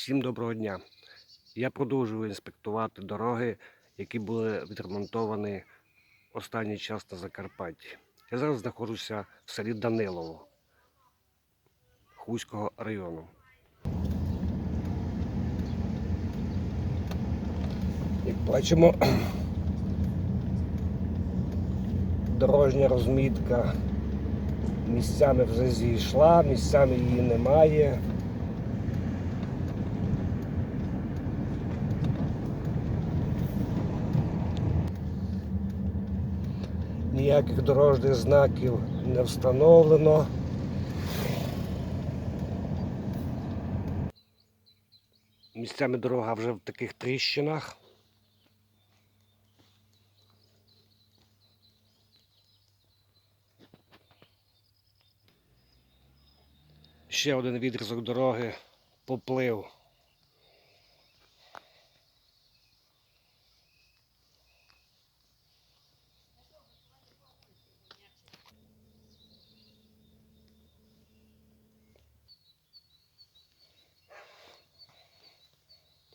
Всім доброго дня. Я продовжую інспектувати дороги, які були відремонтовані останній час на Закарпатті. Я зараз знаходжуся в селі Данилово Хуського району. Як бачимо, дорожня розмітка місцями вже зійшла, місцями її немає. Ніяких дорожніх знаків не встановлено. Місцями дорога вже в таких тріщинах. Ще один відрізок дороги поплив.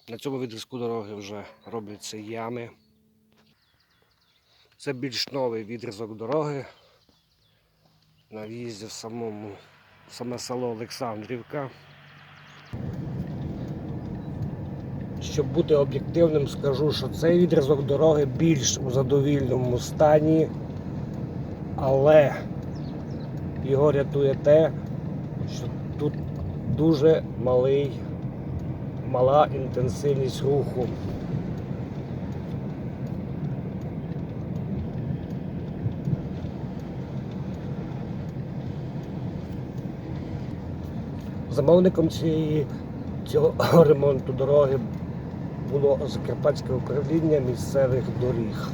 На цьому відрізку дороги вже робляться ями. Це більш новий відрізок дороги. На в'їзді в самому в саме село Олександрівка. Щоб бути об'єктивним, скажу, що цей відрізок дороги більш у задовільному стані, але його рятує те, що тут дуже малий мала інтенсивність руху. Замовником цієї, цього ремонту дороги було Закарпатське управління місцевих доріг.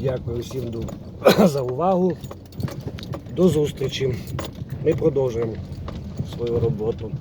Дякую всім за увагу. До зустрічі. Ми продовжуємо свою роботу.